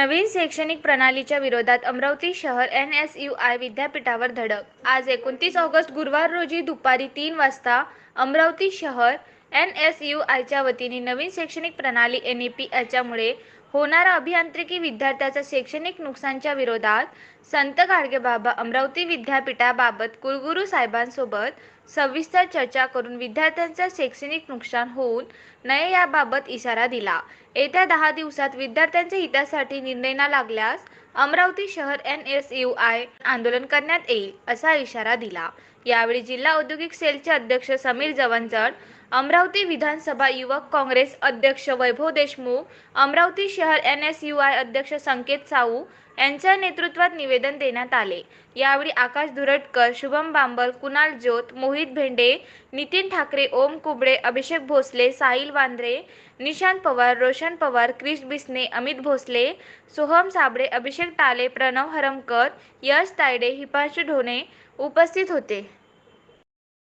नवीन शैक्षणिक प्रणालीच्या विरोधात अमरावती शहर एन एस यू आय विद्यापीठावर धडक. आज एकोणतीस ऑगस्ट गुरुवार रोजी दुपारी तीन वाजता अमरावती शहर एन एस यू आयच्या वतीने नवीन शैक्षणिक प्रणाली एन ई पी याच्यामुळे होणारा अभियांत्रिकी विद्यार्थ्याचा शैक्षणिक नुकसानच्या विरोधात संत गाडगेबाबा अमरावती विद्यापीठाबाबत कुलगुरू साहेबांसोबत सविस्तर चर्चा करून विद्यार्थ्यांचा शैक्षणिक नुकसान होऊन नये याबाबत इशारा दिला. येत्या दहा दिवसात विद्यार्थ्यांच्या हितासाठी निर्णय न लागल्यास अमरावती शहर एन एस यू आय आंदोलन करण्यात येईल असा इशारा दिला. यावेळी जिल्हा औद्योगिक सेलचे अध्यक्ष समीर जवंजड अमरावती विधानसभा युवक काँग्रेस अध्यक्ष वैभव देशमुख अमरावती शहर एन एस यू आय अध्यक्ष संकेत साऊ यांच्या नेतृत्वात निवेदन देण्यात आले. यावेळी आकाश धुरटकर शुभम बांबल कुणाल ज्योत मोहित भेंडे नितीन ठाकरे ओम कुबडे अभिषेक भोसले साहिल वांद्रे निशांत पवार रोशन पवार क्रिश बिसने अमित भोसले सोहम साबळे अभिषेक टाले प्रणव हरमकर यश तायडे हिपांशु ढोणे उपस्थित होते.